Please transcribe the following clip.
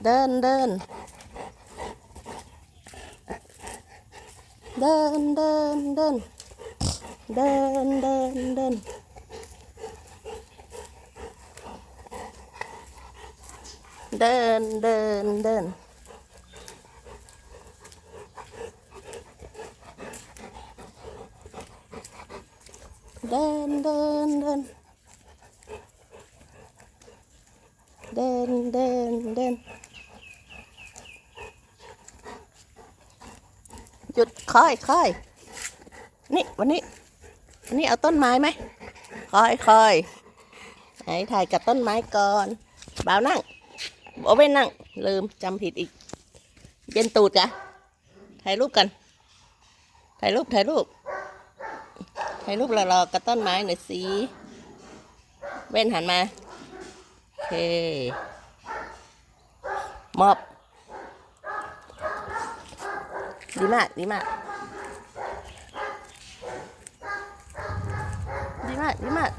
เดินเดิน เดินเดินเดิน เดินเดินเดิน เดินเดินเดิน เดินเดินเดิน เดินเดินเดิน หยุดค่อยค่อยนี่วันนี้วันนี้เอาต้นไม้ไหมค่อยค่อยไหนถ่ายกับต้นไม้ก่อนบ่าวนั่งโอเว่นนั่ง ลืมจำผิดอีก เย็นตูดกะถ่ายรูปกัน ถ่ายรูปถ่ายรูปถ่ายรูปรอๆกับต้นไม้หน่อยสิเว้นหันมาโอเคมอบ ดีมาก ดีมาก ดีมาก ดีมาก